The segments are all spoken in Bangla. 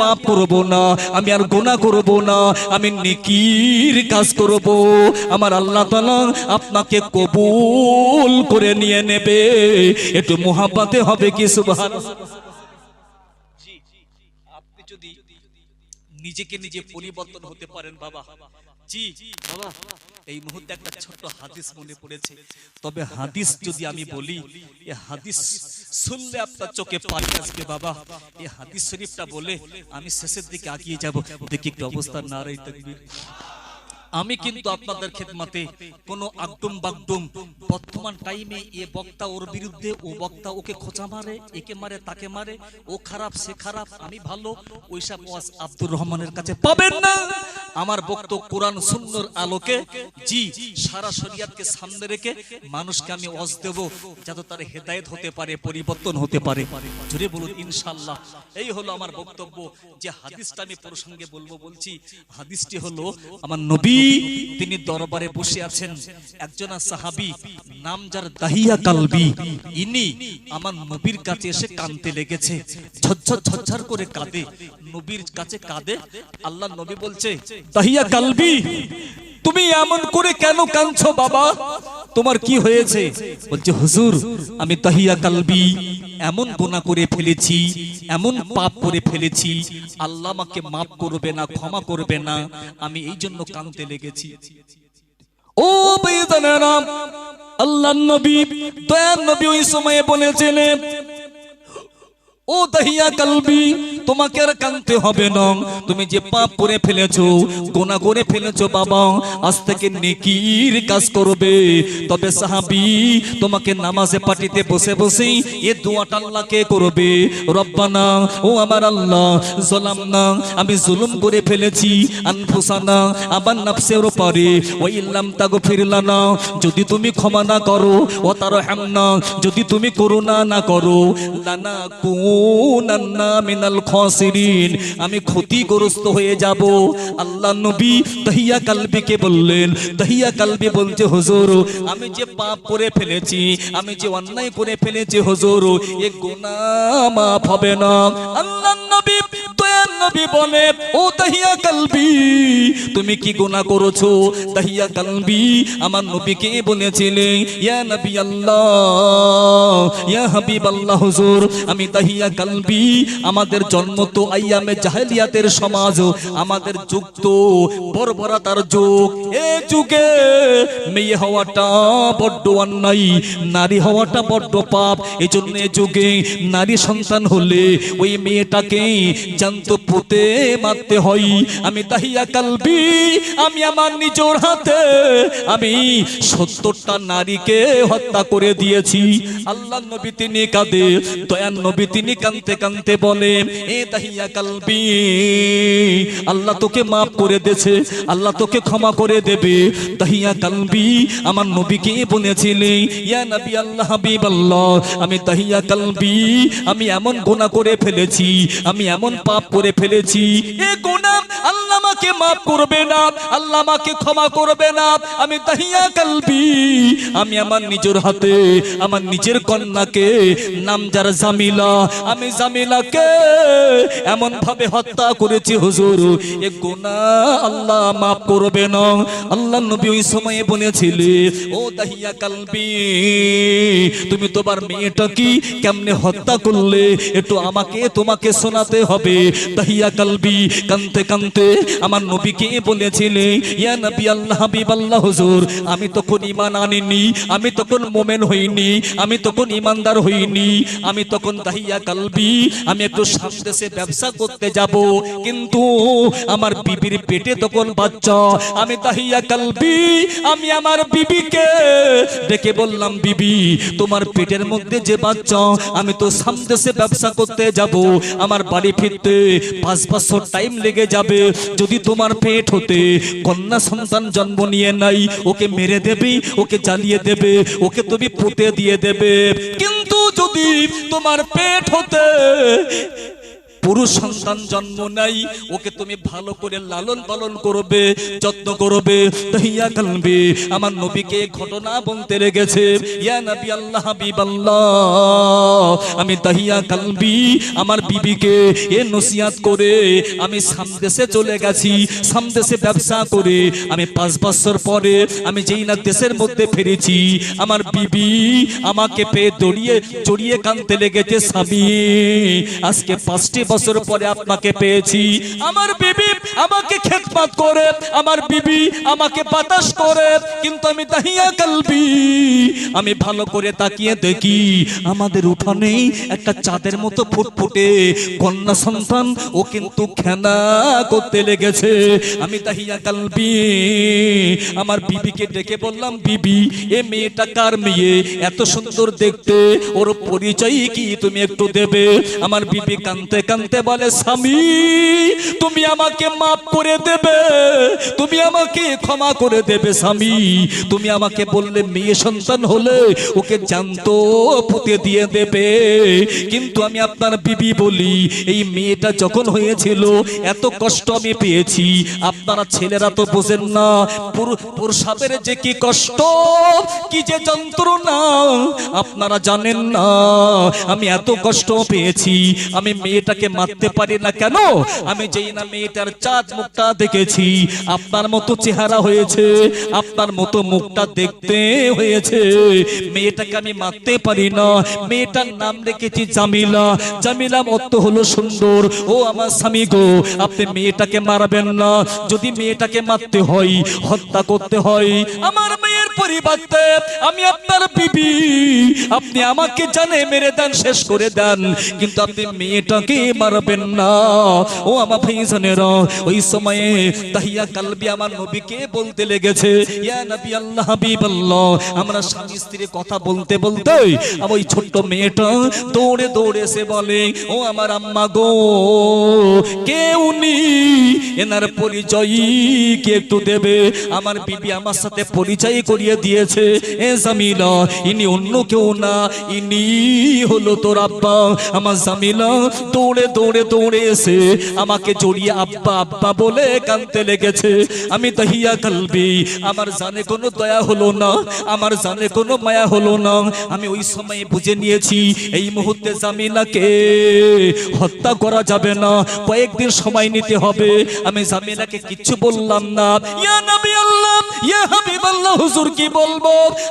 পাপ করব না, আমি আর গোনা করব না, আমি নিকির কাজ করব। আমার আল্লাহ তালা আপনাকে কবুল করে নিয়ে নেবে। একটু মোহাব্বতে হবে কি সুবাহ আপনি যদি নিজেকে নিজে পরিবর্তন হতে পারেন, বাবা। এই মুহূর্তে একটা ছোট্ট হাদিস মনে পড়েছে। তবে হাদিস যদি আমি বলি, এ হাদিস শুনলে আপনার চোখে পানি আসবে বাবা। এই হাদিস শরীফটা বলে আমি শেষের দিকে আগিয়ে যাব। দেখি একটু অবস্থা না রই তাকবীর। আমি কিন্তু আপনাদের খেদমাতে কোনো আকদম বাগদম বর্তমান টাইমে এ বক্তা ওর বিরুদ্ধে ও বক্তা ওকে খোঁচা মারে, একে মারে, তাকে মারে, ও খারাপ, সে খারাপ, আমি ভালো, ওইসব ওয়াজ আব্দুর রহমানের কাছে পাবেন না। আমার বক্তব্য কোরআন সুন্নর আলোকে, জি, সারা শরিয়াতকে সামনে রেখে মানুষকে আমি ওয়াজ দেব, যাতে তার হেদায়েত হতে পারে, পরিবর্তন হতে পারে। জুড়ে বলুন, ইনশাআল্লাহ। এই হলো আমার বক্তব্য, যে হাদিসটা আমি প্রসঙ্গে বলব বলছি, হাদিসটি হলো, আমার নবী তিনি দরবারে বসে আছেন। একজন সাহাবী, নাম যার দাহিয়া কালবি। ইনি আমার নবীর কাছে এসে কানতে লেগেছে। ঝরঝর ঝরঝর করে কাঁদে। নবীর কাছে কাঁদে। আল্লাহ নবী বলছে, দাহিয়া কালবি, তুমি এমন করে কেন কাঁদছো বাবা? তোমার কি হয়েছে? বলছে, হুজুর, আমি তাহিয়া কালবি। এমন গোনা করে ফেলেছি এমন পাপ করে ফেলেছি আল্লাহ আমাকে মাফ করবে না ক্ষমা করবে না। আমি এই জন্য কানতে লেগেছি। ও বেদানেরা আল্লাহ নবী দয়ার নবী ওই সময়ে বলেছিলেন ও দহিয়া কালবি, তোমাকে আর কানতে হবে না। তুমি যে পাপ করে ফেলেছো, গোনা করে ফেলেছো বাবা, আজ থেকে নেকির কাজ করবে। তবে সাহাবি, তোমাকে নামাজে পাটিতে বসে বসে এ দোয়াটা আল্লাহকে করবে? রব্বানা, ও আমার আল্লাহ, জলাম না, আমি জুলুম করে ফেলেছি, আনফুসানা, আবার নাফসের পারে ওই ইল্লাম তাগো ফিরলানা যদি তুমি ক্ষমা না করো, ও তার না যদি তুমি করুণা না করো, লানা কুনান্না আমি ক্ষতিগ্রস্ত হয়ে যাব। আল্লাহ নবী দহিয়া কালবিকে বললেন, দহিয়া কালবি বলছে, হুজুর, আমি যে পাপ করে ফেলেছি, আমি যে অন্যায় করে ফেলেছি, হুজুর, এ গুনাহ মাফ হবে না। আল্লাহ নবী নবী বলে, ও দহিয়া কালবি, তুমি কি দহিয়া কালবি, আমার নবীকে ইয়া নবী আল্লাহ, ইয়া হাবিব আল্লাহ হুজুর, আমি দহিয়া কালবি, আমাদের জন্ম তো আইয়ামে জাহেলিয়াতের সমাজ, আমাদের যুগ তো যুগ। এ যুগে মেয়ে হওয়াটা বড্ড অন্যায়, নারী হওয়াটা বড্ড পাপ। এই জন্য যুগে নারী সন্তান হলে ওই মেয়েটাকে জানতো পুঁতে মারতে হয়। আমি তাহিয়া কালবি, আমি আমার নিজের হাতে, আমি সত্তরটা নারীকে হত্যা করে দিয়েছি। আল্লাহ নবী তিনি কাঁদে দয়ান নবী তিনি কানতে কানতে বলে, এ তাহিয়া কালবি, আল্লাহ তোকে মাফ করে দেছে, আল্লাহ তোকে ক্ষমা করে দেবে। তাহিয়া কালবি, আমার নবীকে বলেছিলেন ইয়া নবী আল্লাহ হাবিব আল্লাহ আমি তাহিয়া কালবি, আমি এমন গোনা করে ফেলেছি, আমি এমন পাপ করে ফেলেছি। এ গোনা আল্লাহ আমাকে মাফ করবে না, আল্লাহ আমাকে ক্ষমা করবে না। আমি তাহিয়া কালবি, আমি আমার নিজের হাতে, আমার নিজের কন্যাকে, নাম যার জামিলা, আমি জামিলাকে এমন ভাবে হত্যা করেছি হুজুর। এ গোনা আল্লাহ মাফ করবে না। আল্লাহ নবী ওই সময়ে বলেছিলে, ও দাহিয়া কালবি, তুমি তোমার মেয়েটা কি কেমনে হত্যা করলে? একটু আমাকে, তোমাকে শোনাতে হবে। দাহিয়া কালবি, কানতে কানতে আমার নবীকে বলেছিলে, ইয়া নবী আল্লাহ, হাবিব আল্লাহ, হুজুর, আমি তখন ইমান আনিনি, আমি তখন মোমেন হইনি, আমি তখন ইমানদার হইনি, আমি তখন কালবি, আমি একটু ব্যবসা করতে যাব, কিন্তু আমার বিবির পেটে তখন বাচ্চা, আমি দাহিয়া কালবি, আমি আমার বিবিকে ডেকে বললাম, বিবি, তোমার পেটের মধ্যে যে বাচ্চা, আমি তো সামদেশে ব্যবসা করতে যাব, আমার বাড়ি ফিরতে পাঁচ বছর টাইম লেগে যাবে। যদি তোমার পেট হতে কন্যা সন্তান জন্ম নিয়ে নাই, ওকে মেরে দেবে, ওকে জ্বালিয়ে দেবে, ওকে তুমি পুঁতে দিয়ে দেবে। কিন্তু যদি তোমার পেট হতে পুরুষ সন্তান জন্ম নাই, ওকে তুমি ভালো করে লালন পালন করবে, যত্ন করবে তাহিয়া কালবি আমার নবীকে ঘটনা বলতে লেগেছে, ইয়া নবী আল্লাহ হাবিবাল্লাহ, আমি তাহিয়া কালবি আমার বিবিকে এ নসিহাত করে, আমি সামদেশে চলে গেছি, সামদেশে ব্যবসা করে, আমি পাঁচ বছর পরে আমি যেই না দেশের মধ্যে ফিরেছি, আমার বিবি আমাকে পেয়ে দড়িয়ে, জড়িয়ে কানতে লেগেছে স্বামী। আজকে পাঁচটি বছর পরে আপনাকে পেয়েছি। আমার বিবি আমাকে খেতপাত করে, আমার বিবি আমাকে বাতাস করে, কিন্তু আমি তাহিয়া কালবি। আমি ভালো করে তাকিয়ে দেখি, আমাদের উঠানেই একটা চাঁদের মতো ফুটফুটে কন্যা সন্তান, ও কিন্তু খেনা করতে লেগেছে। আমি তাহিয়া কালবি। আমার বিবিকে ডেকে বললাম, বিবি, এ মেয়েটা কার মেয়ে? এত সুন্দর দেখতে, ওর পরিচয় কি তুমি একটু দেবে? আমার বিবি কানতে কানতে বলে, স্বামী, তুমি আমাকে মাফ করে দেবে। তুমি আমাকে ক্ষমা করে দেবে, স্বামী। তুমি আমাকে বললে, মেয়ে সন্তান হলে ওকে জানতো পুঁতে দিয়ে দেবে। কিন্তু আমি আপনার বিবি বলি, এই মেয়েটা যখন হয়েছিল, এত কষ্ট আমি পেয়েছি। আপনারা ছেলেরা তো বোঝেন না, পুরু- পুরুষাদের যে কি কষ্ট, কি যে যন্ত্রণা। আপনারা জানেন না, আমি এত কষ্ট পেয়েছি। আমি মেয়েটাকে মারতে পারি না কেন? আমি যেই না মেয়েটার চাঁদ মুখটা দেখেছি, আপনার মতো চেহারা হয়েছে, আপনার মতো মুখটা দেখতে হয়েছে। মেয়েটাকে আমি মারতে পারি না, মেয়েটার নাম রেখেছি জামিলা। জামিলা মত হলো সুন্দর। ও আমার স্বামী গো, আপনি মেয়েটাকে মারবেন না। যদি মেয়েটাকে মারতে হয়, হত্যা করতে হয়, আমার পরিবর্তে আমি আপনার বিবি। আপনি আমাকে জানে মেরে দেন, শেষ করে দেন। কিন্তু আপনি মেয়েটাকে মারবেন না। ও আমার ওই সময়ে তাহিয়া কালবি আমার নবীকে বলতে লেগেছে আমরা স্বামী স্ত্রী কথা বলতে বলতে আমার ওই ছোট্ট মেয়েটা দৌড়ে দৌড়ে এসে বলে, ও আমার আম্মা গো কে উনি এনার পরিচয় কি একটু দেবে? আমার বিবি আমার সাথে পরিচয় করিয়ে দিয়েছে। এ জামিলা, ইনি অন্য কেউ না, ইনি হলো তোর আব্বা। আমার জামিলা দৌড়ে দৌড়ে দৌড়ে এসে আমাকে জড়িয়ে আব্বা আব্বা বলে কানতে লেগেছে। আমি তাহিয়া কালবি, আমার জানে কোনো দয়া হলো না, আমার জানে কোনো মায়া হলো না। আমি ওই সময় বুঝে নিয়েছি, এই মুহূর্তে জামিলাকে হত্যা করা যাবে না, কয়েকদিন সময় নিতে হবে। আমি জামিলাকে কিচ্ছু বললাম না। হুজুর কি বলব?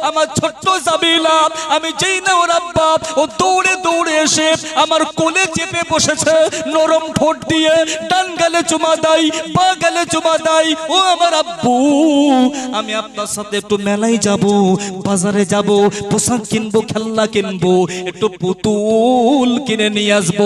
আমার ছোট্ট জামিলা, আমি যেই না ওর আব্বা, ও দৌড়ে দৌড়ে এসে আমার কোলে চেপে বসেছে, নরম ঠোঁট দিয়ে, ডান গালে চুমা দেয়, বা গালে চুমা দেয়, ও আমার আব্বু, আমি আপনার সাথে একটু মেলায় যাব, বাজারে যাব, পোশাক কিনবো, খেলনা কিনবো, একটু পুতুল কিনে নিয়ে আসব।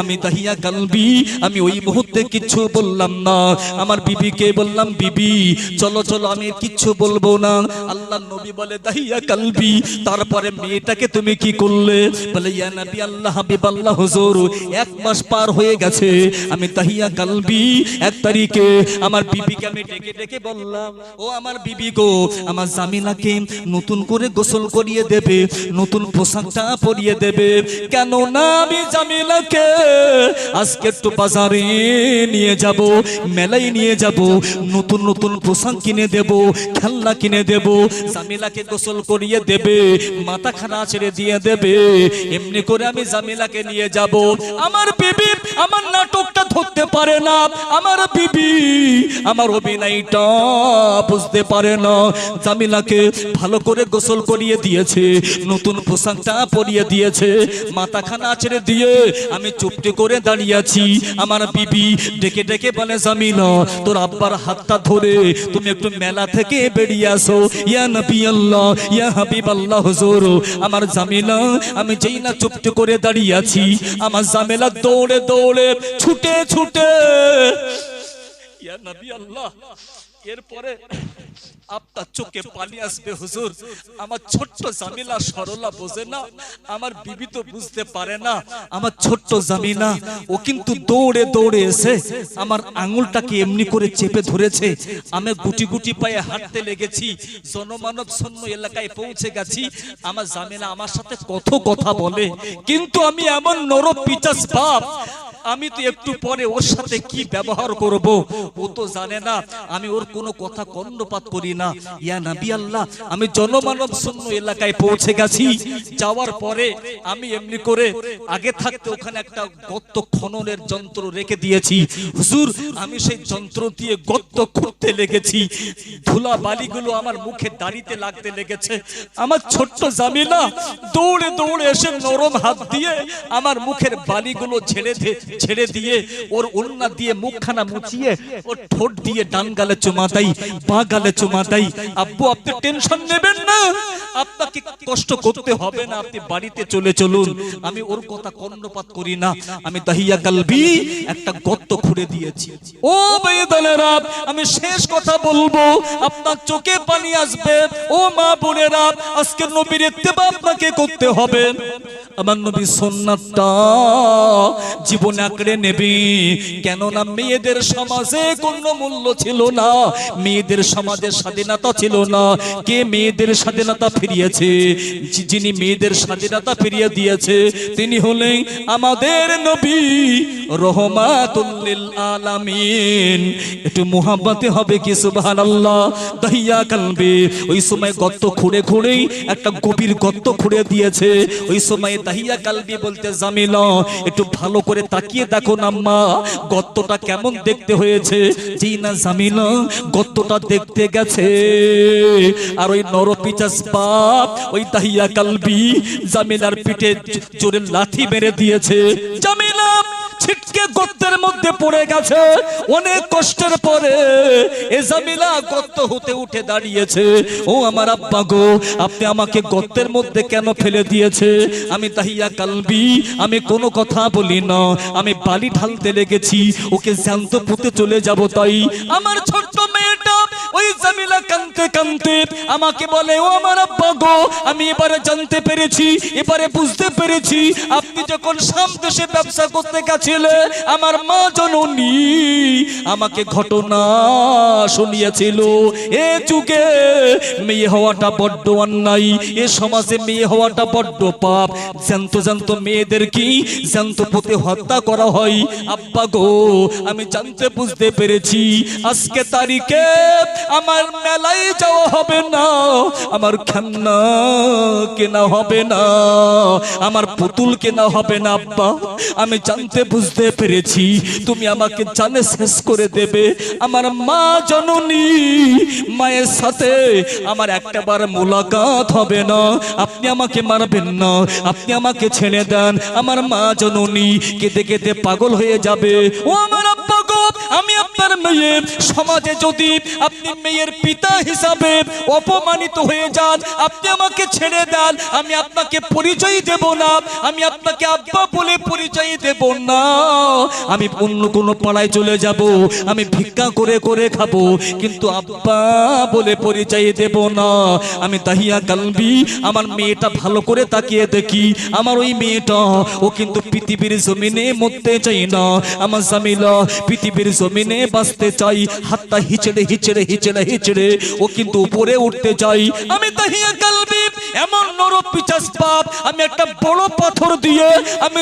আমি তাহিয়া কালবি, আমি ওই মুহূর্তে কিচ্ছু বললাম না। আমার বিবিকে বললাম, বিবি, চলো চলো, আমি কিচ্ছু বলব না। আল্লাহ নবী বলে, দাহিয়া কালবি। তারপরে মেয়েটাকে তুমি কি করলে? বলে, ইয়া নবী আল্লাহ, হাবিব আল্লাহ, হুজুর, এক মাস পার হয়ে গেছে। আমি তাহিয়া কালবি, এক তারিখে আমার বিবিকে আমি ডেকে ডেকে বললাম, ও আমার বিবি গো, আমার জামিলাকে নতুন করে গোসল করিয়ে দেবে, নতুন পোশাকটা পরিয়ে দেবে। কেন না আমি জামিলাকে আজকে একটু বাজারে নিয়ে যাব, মেলায় নিয়ে যাব, নতুন নতুন পোশাক কিনে দেব, খেলনা কিনে দেব বুঝতে পারে না। জামিলাকে ভালো করে গোসল করিয়ে দিয়েছে, নতুন পোশাকটা পরিয়ে দিয়েছে। মাথা খানা ছেড়ে দিয়ে আমি চুপটি করে দাঁড়িয়ে আছি। আমার বিবি ডেকে ডেকে বলে, জামিলা, তোর আব্বার হাতটা ধরে তুমি একটু মেলা থেকে বেরিয়ে আসো। ইয়া নবী আল্লাহ ইয়া হাবিব আল্লাহ হুজুর, আমার জামিলা, আমি যেই না চুপটি করে দাঁড়িয়ে আছি, আমার জামেলা দৌড়ে দৌড়ে, ছুটে ছুটে। ইয়া নবী আল্লাহ এরপরে আপনার চোখে পানি আসবে, হুজুর। আমার ছোট্ট জামিলা সরলা বোঝে না, আমার বিবি তো বুঝতে পারে না, আমার ছোট্ট জামিলা, ও কিন্তু দৌড়ে দৌড়ে এসে আমার আঙুলটাকে এমনি করে চেপে ধরেছে। আমি গুটি গুটি পায়ে হাঁটতে লেগেছি, জনমানব শূন্য এলাকায় পৌঁছে গেছি। আমার জামিলা আমার সাথে কত কথা বলে, কিন্তু আমি এমন নর পিচাস বাপ আমি তো একটু পরে ওর সাথে কি ব্যবহার করব? ও তো জানে না। আমি ওর কোনো কথা কর্ণপাত করি না। ইয়া নবী আল্লাহ, আমি জনমানব শূন্য এলাকায় পৌঁছে গেছি। যাওয়ার পরে আমি এমনি করে আগে থাকতে ওখানে একটা গর্ত খননের যন্ত্র রেখে দিয়েছি। হুজুর, আমি সেই যন্ত্র দিয়ে গর্ত খুঁড়তে লেগেছি। ধুলা বালিগুলো আমার মুখে দাড়িতে লাগতে লেগেছে। আমার ছোট্ট জামিলা দৌড়ে দৌড়ে এসে নরম হাত দিয়ে আমার মুখের বালিগুলো ছেড়ে ছেড়ে দিয়ে ওর ওন্না দিয়ে মুখখানা মুচিয়ে ওর ঠোঁট দিয়ে ডান গালে চুমা দেয়, বা গালে চুমা দেয়। আব্বু, আপনি টেনশন নেবেন না। আপনাকে কষ্ট করতে হবে না, আপনি বাড়িতে চলে চলুন। আমি ওর কথা কর্ণপাত করি না। আমি দাহিয়া কালবি একটা গর্ত খুঁড়ে দিয়েছি। ও বেদলেরা আমি শেষ কথা বলব। আপনার চোখে পানি আসবে। ও মা বোনেরা আজকে নবীর ইত্তেবা আপনাকে করতে হবে। আমার নবী সুন্নাতটা জীবনে আঁকড়ে নেবি। কেননা মেয়েদের সমাজে কোনো মূল্য ছিল না। মেয়েদের সমাজে স্বাধীনতা ছিল না। কে মেয়েদের স্বাধীনতা ফিরিয়েছে? যিনি মেয়েদের স্বাধীনতা ফিরিয়ে দিয়েছে, তিনি হলেন আমাদের নবী রহমাতুল্লিল আলামিন। একটু মুহাব্বতে হবে কি, সুবহানাল্লাহ? দহিয়া কালবে। ওই সময় গর্ত খুঁড়ে খুঁড়েই একটা গভীর গর্ত খুঁড়ে দিয়েছে। ওই সময় দাহিয়া কালবি বলতে, জামিলা, একটু ভালো করে তাকিয়ে দেখো না মা গর্তটা কেমন দেখতে হয়েছে? জি না, জামিলা, গর্তটা দেখতে গেছে। আর ওই নরপিচাস বাপ, ওই দাহিয়া কালবি জামিলার পিঠে জোরে লাথি মেরে দিয়েছে। জামিলা ছিটকে গর্তের মধ্যে পড়ে গেছে। অনেক কষ্টের পরে এ জামিলা গর্ত হতে উঠে দাঁড়িয়েছে। ও আমার আব্বা গো, আপনি আমাকে গর্তের মধ্যে কেন ফেলে দিয়েছে? আমি তাহিয়া কালবি, আমি কোনো কথা বলি না। আমি বালি ঢালতে লেগেছি, ওকে জ্যান্ত পুঁতে চলে যাব তাই। আমার ছোট্ট ওই জামিলা কানতে কানতে আমাকে বলে, ও আমার আব্বা গো, আমি এবারে জানতে পেরেছি, এবারে বুঝতে পেরেছি, আপনি যখন দেশে ব্যবসা করতে গেছিলেন আমার মা জননী আমাকে ঘটনা শুনিয়েছিল। এ যুগে মেয়ে হওয়াটা বড্ড অন্যায়, এ সমাজে মেয়ে হওয়াটা বড্ড পাপ। জ্যান্ত জ্যান্ত মেয়েদের কি জ্যান্ত পুঁতে হত্যা করা হয়? আব্বা গো, আমি জানতে বুঝতে পেরেছি, আজকে তারিখে আমার মেলায় যাওয়া হবে না, আমার খেলনা কেনা হবে না, আমার পুতুল কেনা হবে না, আব্বা। আমি জানতে বুঝতে পেরেছি, তুমি আমাকে জানে শেষ করে দেবে। আমার মা জননী, মায়ের সাথে আমার একটাবার মোলাকাত হবে না। আপনি আমাকে মারবেন না, আপনি আমাকে ছেড়ে দেন। আমার মা জননী কেঁদে কেঁদে পাগল হয়ে যাবে। ও আমার আমি আপনার মেয়ের সমাজে যদি আপনি মেয়ের পিতা হিসাবে অপমানিত হয়ে যান, আপনি আমাকে ছেড়ে দেন, আমি আপনাকে পরিচয় দেব না, আমি আপনাকে আব্বা বলে পরিচয় দেব না। আমি অন্য কোনো পাড়ায় চলে যাব, আমি ভিক্ষা করে করে খাব, কিন্তু আব্বা বলে পরিচয় দেব না। আমি তাহিয়া কালবি, আমার মেয়েটা ভালো করে তাকিয়ে দেখি, আমার ওই মেয়েটা, ও কিন্তু পৃথিবীর জমিনে মরতে চাই না। আমার জামিলা পৃথিবীর জমিনে বাঁচতে চাই, হাতটা হিচড়ে হিচড়ে হিচড়ে হিচড়ে, ও কিন্তু উপরে উঠতে চাই। আমি তাহিয়া এমন পিচাস বাপ, আমি একটা বড় পাথর দিয়ে, আমি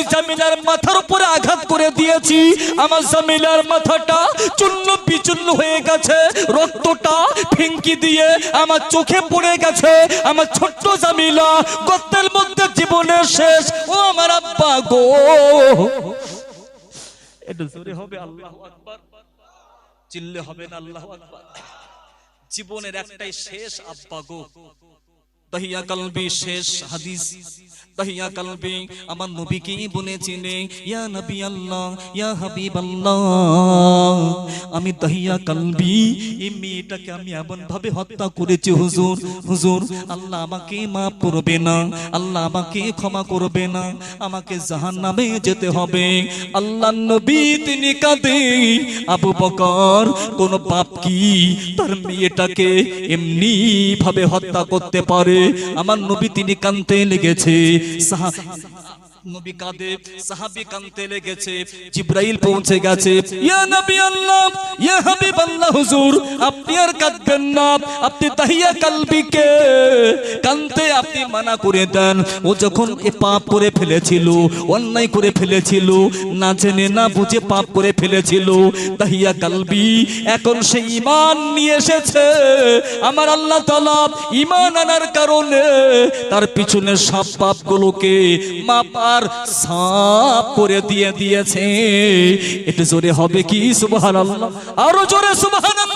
মাথার উপরে আঘাত করে দিয়েছি। আমার জামিলার মাথাটা চূর্ণ বিচূর্ণ হয়ে গেছে, রক্তটা ফিঙ্কি দিয়ে আমার চোখে পড়ে গেছে। আমার ছোট্ট জামিলা গর্তের মধ্যে জীবনের শেষ। ও আমার আব্বা গো। চিল্লে হবে না জীবনের একটাই শেষ আব্বা গো। দহিয়া কালবি শেষ হাদিস দহিয়া কালবি আমার নবীকে বলেছিলে? ইয়া নবী আল্লাহ, ইয়া হাবিব আল্লাহ। আমি দহিয়া কালবি, এই মেয়েটাকে আমি এমন ভাবে হত্যা করেছি, হুজুর হুজুর, আল্লাহ আমাকে মাফ করবে না, আল্লাহ আমাকে ক্ষমা করবে না, আমাকে জাহান্নামে যেতে হবে। আল্লাহ নবী তিনি কাঁদে, আবু বকর, কোন পাপ কি তার মেয়েটাকে এমনি ভাবে হত্যা করতে পারে? আমার নবী তিনি কানতে লেগেছে। নবী কাঁদে, সাহাবী কাঁদতে লেগেছে, জিব্রাইল পৌঁছে গেছে। ইয়া নবী আল্লাহ, ইয়া হাবিব আল্লাহ, হুজুর, আপনি আর কাঁদবেন না, আপনি তাহিয়া কালবিকে কানতে আপনি মানা করে দেন। ও যখন এ পাপ করে ফেলেছিল, অন্যায় করে ফেলেছিল, না জেনে না বুঝে পাপ করে ফেলেছিল, তাহিয়া কালবি এখন সে ঈমান নিয়ে এসেছে। আমার আল্লাহ তাআলা ঈমান আনার কারণে তার পিছনে সব পাপগুলোকে মাপার সাপ করে দিয়ে দিয়েছে। এটা জোরে হবে কি? সুবহানাল্লাহ। আরও জোরে সুবহানাল্লাহ।